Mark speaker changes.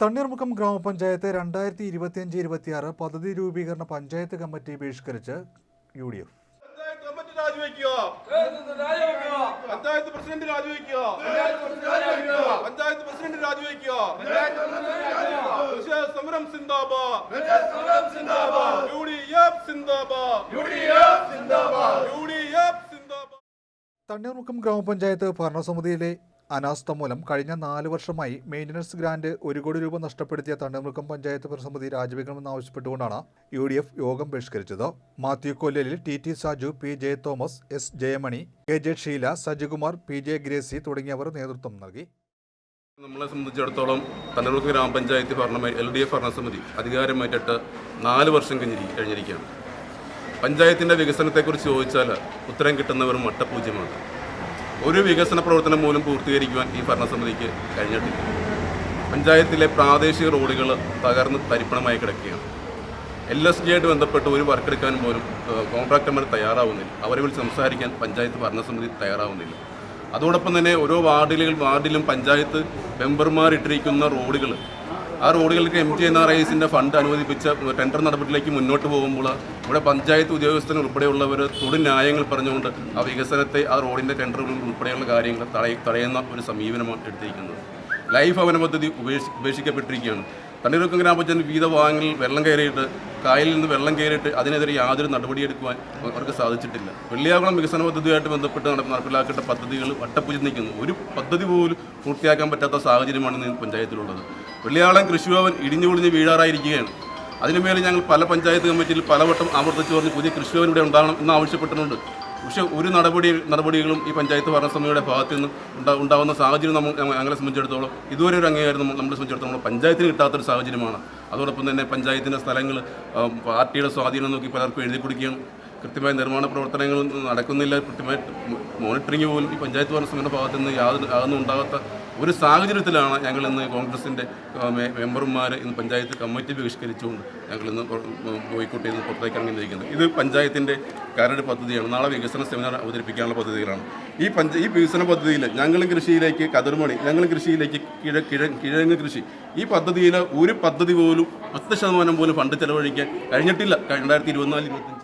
Speaker 1: തണ്ണീർമുക്കം ഗ്രാമപഞ്ചായത്ത് രണ്ടായിരത്തി ഇരുപത്തിയഞ്ച് ഇരുപത്തിയാറ് പദ്ധതി രൂപീകരണ panchayat committee ബഹിഷ്കരിച്ച് U D F
Speaker 2: panchayat committee രാജിവെക്കുക. Panchayat president രാജിവെക്കുക. പഞ്ചായത്ത് പ്രസിഡന്റ് രാജിവെക്കുക. സമരം സിന്ദാബാദ്. യു ഡി എഫ് സിന്ദാബാദ്. യു ഡി എഫ് സിന്ദാബാദ്.
Speaker 1: തണ്ണീർമുക്കം ഗ്രാമപഞ്ചായത്ത് ഭരണസമിതിയിലെ അനാസ്ഥ മൂലം കഴിഞ്ഞ നാല് വർഷമായി മെയിന്റനൻസ് ഗ്രാന്റ് ഒരു കോടി രൂപ നഷ്ടപ്പെടുത്തിയ തണ്ണീർമുക്കം പഞ്ചായത്ത് പ്രതിസമിതി രാജിവെക്കണമെന്ന് ആവശ്യപ്പെട്ടുകൊണ്ടാണ് യു ഡി എഫ് യോഗം ബഹിഷ്കരിച്ചത്. Mathew കൊല്ലലിൽ T T Saju P J Thomas S Jayamani K J Sheela Sajikumar P J Gracy തുടങ്ങിയവർ നേതൃത്വം നൽകി.
Speaker 2: നമ്മളെ സംബന്ധിച്ചിടത്തോളം തണ്ണൂർക്ക് ഗ്രാമപഞ്ചായത്ത് ഭരണ എൽ ഡി എഫ് ഭരണസമിതി അധികാരമേറ്റിട്ട് നാല് വർഷം കഴിഞ്ഞിരി കഴിഞ്ഞിരിക്കുകയാണ്. പഞ്ചായത്തിന്റെ വികസനത്തെക്കുറിച്ച് ചോദിച്ചാൽ ഉത്തരം കിട്ടുന്നവർ മട്ടപൂജ്യമാണ് ഒരു വികസന പ്രവർത്തനം പോലും പൂർത്തീകരിക്കുവാൻ ഈ ഭരണസമിതിക്ക് കഴിഞ്ഞിട്ടില്ല. പഞ്ചായത്തിലെ പ്രാദേശിക റോഡുകൾ തകർന്ന് തരിപ്പണമായി കിടക്കുകയാണ്. എൽ എസ് ജി ആയിട്ട് ബന്ധപ്പെട്ട് ഒരു വർക്ക് എടുക്കാൻ പോലും കോൺട്രാക്ടർമാർ തയ്യാറാവുന്നില്ല. അവരെ വിളിച്ച് സംസാരിക്കാൻ പഞ്ചായത്ത് ഭരണസമിതി തയ്യാറാവുന്നില്ല. അതോടൊപ്പം തന്നെ ഓരോ വാർഡിലും വാർഡിലും പഞ്ചായത്ത് മെമ്പർമാർ ഇട്ടിരിക്കുന്ന റോഡുകൾ ആ റോഡുകൾക്ക് എം ടി എൻ ആർ ഐസിന്റെ ഫണ്ട് അനുവദിപ്പിച്ച ടെൻഡർ നടപടിയിലേക്ക് മുന്നോട്ട് പോകുമ്പോൾ ഇവിടെ പഞ്ചായത്ത് ഉദ്യോഗസ്ഥൻ ഉൾപ്പെടെയുള്ളവർ തൊടു ന്യായങ്ങൾ പറഞ്ഞുകൊണ്ട് ആ വികസനത്തെ ആ റോഡിന്റെ ടെൻഡറുകൾ ഉൾപ്പെടെയുള്ള കാര്യങ്ങൾ തടയ തടയുന്ന ഒരു സമീപനമാണ് എടുത്തിരിക്കുന്നത്. ലൈഫ് ഭവന പദ്ധതി ഉപേക്ഷി ഉപേക്ഷിക്കപ്പെട്ടിരിക്കുകയാണ്. തണ്ണീർക്കം ഗ്രാമപഞ്ചായത്ത് വിവിധ ഭാഗങ്ങളിൽ വെള്ളം കയറിയിട്ട് കായലിൽ നിന്ന് വെള്ളം കയറിയിട്ട് അതിനെതിരെ യാതൊരു നടപടിയെടുക്കുവാൻ അവർക്ക് സാധിച്ചിട്ടില്ല. വെള്ളിയാകുളം വികസന പദ്ധതിയുമായിട്ട് ബന്ധപ്പെട്ട് നട- നടപ്പിലാക്കേണ്ട പദ്ധതികൾ വട്ടപ്പുജി നിൽക്കുന്നു ഒരു പദ്ധതി പോലും പൂർത്തിയാക്കാൻ പറ്റാത്ത സാഹചര്യമാണ് ഇന്ന് പഞ്ചായത്തിലുള്ളത്. വെള്ളിയാളം കൃഷിഭവൻ ഇടിഞ്ഞു പൊളിഞ്ഞ് വീഴാറായിരിക്കുകയാണ്. അതിനുമേൽ ഞങ്ങൾ പല പഞ്ചായത്ത് കമ്മിറ്റിയിൽ പലവട്ടം ആവർത്തിച്ച് പറഞ്ഞ് പുതിയ കൃഷിഭവൻ ഇവിടെ ഉണ്ടാകണം എന്ന് ആവശ്യപ്പെട്ടിട്ടുണ്ട്. പക്ഷേ ഒരു നടപടി നടപടികളും ഈ പഞ്ചായത്ത് ഭരണസമിതിയുടെ ഭാഗത്തു നിന്ന് ഉണ്ടാ ഉണ്ടാകുന്ന സാഹചര്യം നമ്മൾ ഞങ്ങ- ഞങ്ങളെ സംബന്ധിച്ചിടത്തോളം ഇതുവരെ ഒരു അംഗീകാരം നമ്മളെ സംബന്ധിച്ചിടത്തോളം പഞ്ചായത്തിന് കിട്ടാത്തൊരു സാഹചര്യമാണ്. അതോടൊപ്പം തന്നെ പഞ്ചായത്തിന്റെ സ്ഥലങ്ങൾ പാർട്ടിയുടെ സ്വാധീനം നോക്കി പലർക്കും എഴുതി കൊടുക്കുകയാണ്. കൃത്യമായ നിർമ്മാണ പ്രവർത്തനങ്ങൾ നടക്കുന്നില്ല. കൃത്യമായ മോണിറ്ററിംഗ് പോലും ഈ പഞ്ചായത്ത് ഭരണസമിതിയുടെ ഭാഗത്തു നിന്ന് യാതൊരു യാതൊന്നും ഉണ്ടാകാത്ത ഒരു സാഹചര്യത്തിലാണ് ഞങ്ങൾ ഇന്ന് കോൺഗ്രസിന്റെ മെമ്പർമാർ ഇന്ന് പഞ്ചായത്ത് കമ്മിറ്റി ബഹിഷ്കരിച്ചുകൊണ്ട് ഞങ്ങൾ ഇന്ന് ബോയ്ക്കോട്ടിൽ ചെയ്ത് പുറത്തേക്ക് ഇറങ്ങിയിരിക്കുന്നത്. ഇത് പഞ്ചായത്തിന്റെ കരട് പദ്ധതിയാണ്. നാളെ വികസന സെമിനാർ അവതരിപ്പിക്കാനുള്ള പദ്ധതികളാണ്. ഈ പഞ്ച ഈ വികസന പദ്ധതിയിൽ ഞങ്ങളും കൃഷിയിലേക്ക് കതിർമണി ഞങ്ങളും കൃഷിയിലേക്ക് കിഴ കിഴ കിഴങ്ങ് കൃഷി ഈ പദ്ധതിയിൽ ഒരു പദ്ധതി പോലും പത്ത് ശതമാനം പോലും ഫണ്ട് ചെലവഴിക്കാൻ കഴിഞ്ഞിട്ടില്ല. രണ്ടായിരത്തി ഇരുപത്തിനാല് ഇരുപത്തഞ്ച്